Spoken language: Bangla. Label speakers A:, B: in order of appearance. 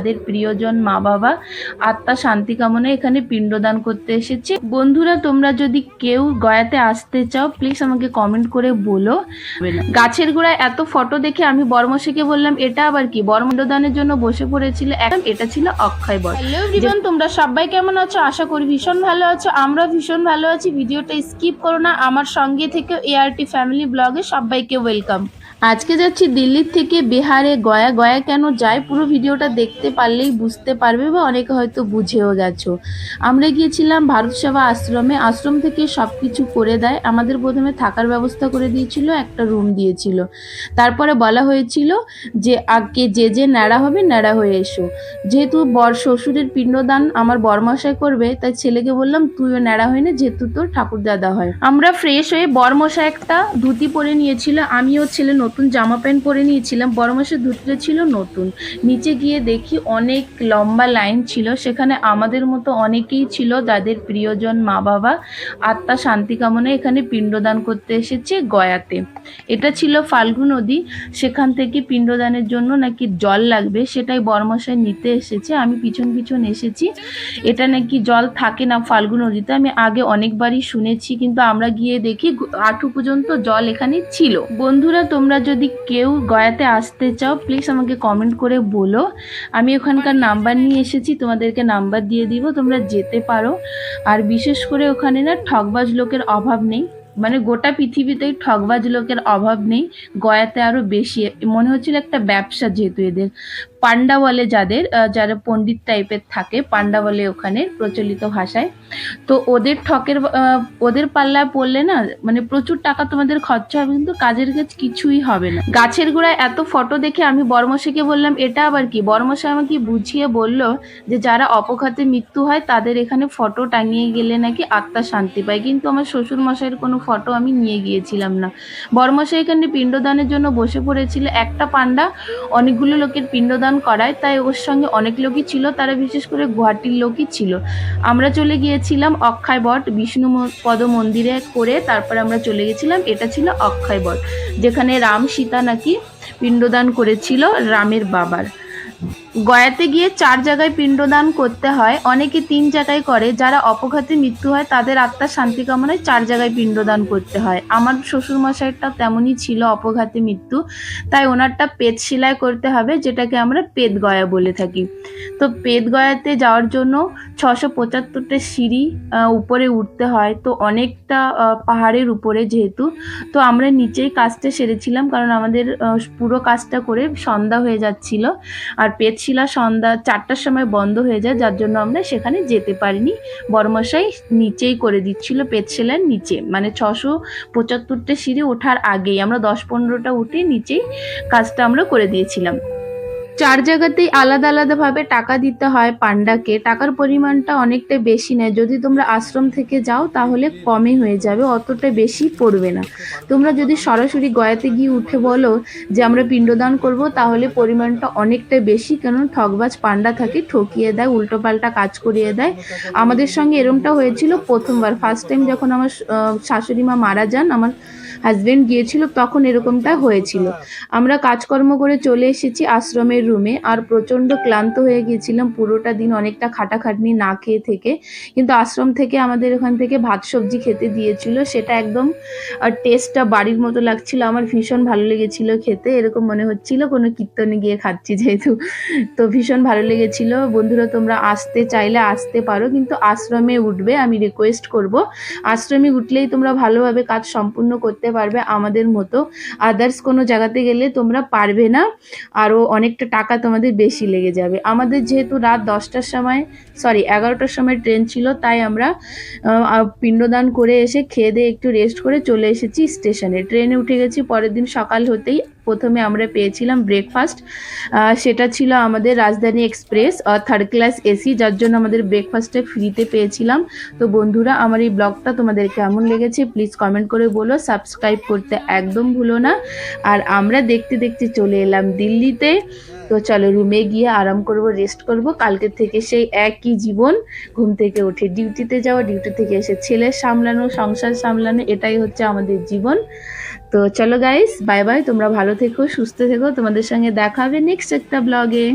A: তাদের প্রিয়জন মা বাবা, আত্মা শান্তি কামনা এখানে পিণ্ডদান করতে এসেছে। বন্ধুরা, তোমরা যদি কেউ গয়াতে আসতে চাও প্লিজ আমাকে কমেন্ট করে বলো। গাছের গোড়ায় এত ফটো দেখে আমি বর্মশীকে বললাম, এটা আবার কি? বর্মদানের জন্য বসে পড়েছিল একদম এটা ছিল অক্ষয় বট হ্যালো তোমরা সবাই কেমন আছো? আশা করি ভীষণ ভালো আছো। আমরা ভীষণ ভালো আছি। ভিডিওটা স্কিপ করো না। আমার সঙ্গে থেকে এআরটি ফ্যামিলি ব্লগে সবাইকে ওয়েলকাম আজকে যাচ্ছি দিল্লির থেকে বিহারে। গয়া গয়া কেন যায়? পুরো ভিডিওটা দেখতে পারলেই বুঝতে পারবে বা অনেকে হয়তো বুঝেও গেছো। আমরা গিয়েছিলাম ভারত সেবা আশ্রমে। আশ্রম থেকে সব কিছু করে দেয়। আমাদের প্রথমে থাকার ব্যবস্থা করে দিয়েছিল, একটা রুম দিয়েছিল। তারপরে বলা হয়েছিল যে, আগে যে যে ন্যাড়া হবে ন্যাড়া হয়ে এসো। যেহেতু বর শ্বশুরের পিণ্ডদান আমার বরমশাই করবে, তাই ছেলেকে বললাম, তুইও ন্যাড়া হয়ে নে, যেহেতু তোর ঠাকুর দাদা হয়। আমরা ফ্রেশ হয়ে বরমশাই একটা ধুতি পরে নিয়েছিল। আমিও ছেলে নতুন জামা প্যান্ট পরে নিয়েছিলাম বরমশাই ধুতিটা ছিল নতুন। নিচে গিয়ে দেখি অনেক লম্বা লাইন ছিল, সেখানে আমাদের মতো অনেকেই ছিল যাদের প্রিয়জন মা বাবা আত্মা শান্তি কামনা এখানে পিণ্ডদান করতে এসেছে গয়াতে। এটা ছিল ফাল্গু নদী, সেখান থেকে পিণ্ডদানের জন্য নাকি জল লাগবে সেটাই বরমশাই নিতে এসেছে। আমি পিছন পিছন এসেছি, এটা নাকি জল থাকে না ফাল্গু নদীতে, আমি আগে অনেকবারই শুনেছি, কিন্তু আমরা গিয়ে দেখি আঠু পর্যন্ত জল এখানে ছিল। বন্ধুরা, তোমরা যদি কেউ গয়াতে আসতে চাও প্লিজ আমাকে কমেন্ট করে বলো। আমি ওখানকার নাম্বার নিয়ে এসেছি, তোমাদেরকে নাম্বার দিয়ে দিব, তোমরা যেতে পারো। আর বিশেষ করে ওখানে না ঠকবাজ লোকের অভাব নেই। মানে গোটা পৃথিবীতে ঠকবাজ লোকের অভাব নেই, গয়াতে আরও বেশি। মনে হচ্ছিল একটা ব্যবসা যেহেতু এদের। পান্ডা বলে যাদের যারা পণ্ডিত টাইপের থাকে পান্ডা বলে ওখানে প্রচলিত ভাষায়। তো ওদের ঠকের ওদের পাল্লায় পড়লে না মানে প্রচুর টাকা তোমাদের খরচা হবে, কিন্তু কাজের কাজ কিছুই হবে না। গাছের গোড়ায় এত ফটো দেখে আমি বর্মশাইকে বললাম, এটা আবার কি? বর্মশাই আমাকে বুঝিয়ে বলল যে, যারা অপঘাতে মৃত্যু হয়, তাদের এখানে ফটো টাঙিয়ে গেলে নাকি আত্মা শান্তি পায়। কিন্তু আমার শ্বশুর মশাইয়ের কোনো ফটো আমি নিয়ে গিয়েছিলাম না। বর্মশাই এখানে পিণ্ডদানের জন্য বসে পড়েছিল একটা পান্ডা। অনেকগুলো লোকের পিণ্ডদান করায়, তাই ওর সঙ্গে অনেক লোকই ছিল, তারা বিশেষ করে গুয়াহাটির লোকই ছিল। আমরা চলে গিয়েছিলাম অক্ষয় বট, বিষ্ণু পদ মন্দিরে করে তারপর আমরা চলে গেছিলাম, এটা ছিল অক্ষয় বট, যেখানে রাম সীতা নাকি পিণ্ডদান করেছিল রামের বাবার। গয়াতে গিয়ে চার জায়গায় পিণ্ডদান করতে হয়, অনেকে তিন জায়গায় করে। যারা অপঘাতে মৃত্যু হয়, তাদের আত্মার শান্তি কামনায় চার জায়গায় পিণ্ডদান করতে হয়। আমার শ্বশুর মশাইটা তেমনই ছিল অপঘাতে মৃত্যু, তাই ওনারটা পেট সেলাই করতে হবে, যেটাকে আমরা পেট গয়া বলে থাকি। তো পেট গয়াতে যাওয়ার জন্য ছশো পঁচাত্তরটা সিঁড়ি উপরে উঠতে হয়। তো অনেকটা পাহাড়ের উপরে যেহেতু। তো আমরা নিচেই কাজটা সেরেছিলাম, কারণ আমাদের পুরো কাজটা করে সন্ধ্যা হয়ে যাচ্ছিল। আর পেটশিলা সন্ধ্যা চারটার সময় বন্ধ হয়ে যায়, যার জন্য আমরা সেখানে যেতে পারিনি। বড়মশাই নিচেই করে দিচ্ছিল পেটশিলার নিচে। মানে ছশো পঁচাত্তরটা সিঁড়ি ওঠার আগেই, আমরা দশ পনেরোটা উঠে নিচেই কাজটা আমরা করে দিয়েছিলাম। চার জায়গাতেই আলাদা আলাদাভাবে টাকা দিতে হয় পান্ডাকে। টাকার পরিমাণটা অনেকটা বেশি নেয়। যদি তোমরা আশ্রম থেকে যাও, তাহলে কমে হয়ে যাবে, অতটা বেশি পড়বে না। তোমরা যদি সরাসরি গয়াতে গিয়ে উঠে বলো যে, আমরা পিণ্ডদান করব তাহলে পরিমাণটা অনেকটা বেশি কেন ঠকবাজ পান্ডা থাকে, ঠকিয়ে দেয়, উল্টোপাল্টা কাজ করিয়ে দেয়। আমাদের সঙ্গে এরমটা হয়েছিল প্রথমবার। ফার্স্ট টাইম যখন আমার শাশুড়ি মা মারা যান, আমার হাজব্যান্ড গিয়েছিল, তখন এরকমটা হয়েছিল। আমরা কাজকর্ম করে চলে এসেছি আশ্রমের রুমে আর প্রচণ্ড ক্লান্ত হয়ে গিয়েছিলাম। পুরোটা দিন অনেকটা খাটাখাটনি না খেয়ে থেকে। কিন্তু আশ্রম থেকে আমাদের ওখান থেকে ভাত সবজি খেতে দিয়েছিল। সেটা একদম টেস্টটা বাড়ির মতো লাগছিল। আমার ভীষণ ভালো লেগেছিল খেতে। এরকম মনে হচ্ছিল, কোনো কীর্তনে গিয়ে খাচ্ছি যেহেতু। তো ভীষণ ভালো লেগেছিল। বন্ধুরা, তোমরা আসতে চাইলে আসতে পারো, কিন্তু আশ্রমে উঠবে। আমি রিকোয়েস্ট করব, আশ্রমে উঠলেই তোমরা ভালোভাবে কাজ সম্পূর্ণ করতে পারবে আমাদের মতো। আদার্স কোনো জায়গাতে গেলে তোমরা পারবে না। আরও অনেকটা টাকা তোমাদের বেশি লেগে যাবে। আমাদের যেহেতু রাত দশটার সময় সরি এগারোটার সময় ট্রেন ছিল, তাই আমরা পিণ্ডদান করে এসে খেয়ে দিয়ে একটু রেস্ট করে চলে এসেছি স্টেশনে ট্রেনে উঠে গেছি, পরের দিন সকাল হতেই প্রথমে আমরা পেয়েছিলাম ব্রেকফাস্ট সেটা ছিল আমাদের রাজধানী এক্সপ্রেস থার্ড ক্লাস এসি যার জন্য আমাদের ব্রেকফাস্টটা ফ্রিতে পেয়েছিলাম। তো বন্ধুরা, আমার এই ব্লগটা তোমাদের কেমন লেগেছে প্লিজ কমেন্ট করে বলো। সাবস্ক্রাইব করতে একদম ভুলো না। আর আমরা দেখতে দেখতে চলে এলাম দিল্লিতে। তো চলো রুমে গিয়ে আরাম করব রেস্ট করব। কালকে থেকে সেই একই জীবন, ঘুম থেকে উঠে ডিউটিতে যাওয়া ডিউটি থেকে এসে ছেলে সামলানো, সংসার সামলানো, এটাই হচ্ছে আমাদের জীবন। তো চলো গাইস বাই বাই তোমরা ভালো থেকো, সুস্থ থেকো। তোমাদের সঙ্গে দেখা হবে নেক্সট একটা ব্লগে